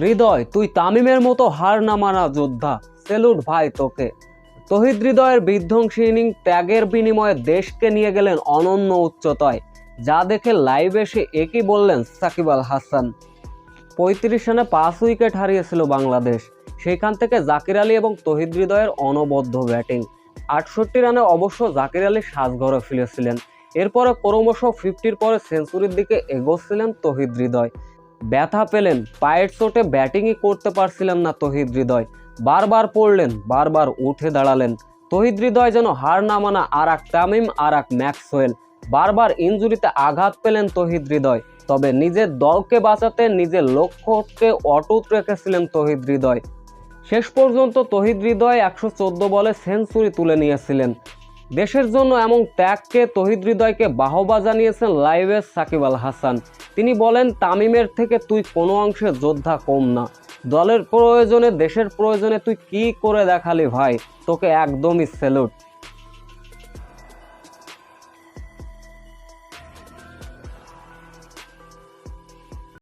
হৃদয়, তুই তামিমের মতো হার না মানা যোদ্ধা। সেলুট ভাই তোকে। তহিদ হৃদয়ের বিধ্বংসী ইনিং ত্যাগের বিনিময়ে দেশকে নিয়ে গেলেন অনন্য উচ্চতায়। যা দেখে লাইভ এসে একই বললেন, সাকিব আল হাসান। পঁয়ত্রিশ রানে পাঁচ উইকেট হারিয়েছিল বাংলাদেশ। সেখান থেকে জাকির আলী এবং তহিদ হৃদয়ের অনবদ্য ব্যাটিং। আটষট্টি রানে অবশ্য জাকির আলী সাজঘরে ফিরেছিলেন। এরপরে ক্রমশ ফিফটির পরে সেঞ্চুরির দিকে এগোচ্ছিলেন তহিদ হৃদয়। ব্যথা পেলেন, পায়ের চোটে ব্যাটিংই করতে পারছিলেন না তহিদ হৃদয়। বারবার পড়লেন, বারবার উঠে দাঁড়ালেন। তহিদ হৃদয় যেন হার না মানা আর এক তামিম আর এক ম্যাক্সওয়েল। বারবার ইঞ্জুরিতে আঘাত পেলেন তহিদ হৃদয়, তবে নিজের দলকে বাঁচাতে নিজের লক্ষ্যকে অটুট রেখেছিলেন তহিদ হৃদয়। শেষ পর্যন্ত তহিদ হৃদয় একশো চোদ্দ বলে সেঞ্চুরি তুলে নিয়েছিলেন। দেশের জন্য এমন ত্যাগকে, তহিদ হৃদয়কে বাহবা জানিয়েছেন লাইভের সাকিব আল হাসান। তিনি বলেন, তামিমের থেকে তুই কোনো অংশে যোদ্ধা কম না। দলের প্রয়োজনে, দেশের প্রয়োজনে তুই কি করে দেখালি ভাই? তোকে একদমই স্যালুট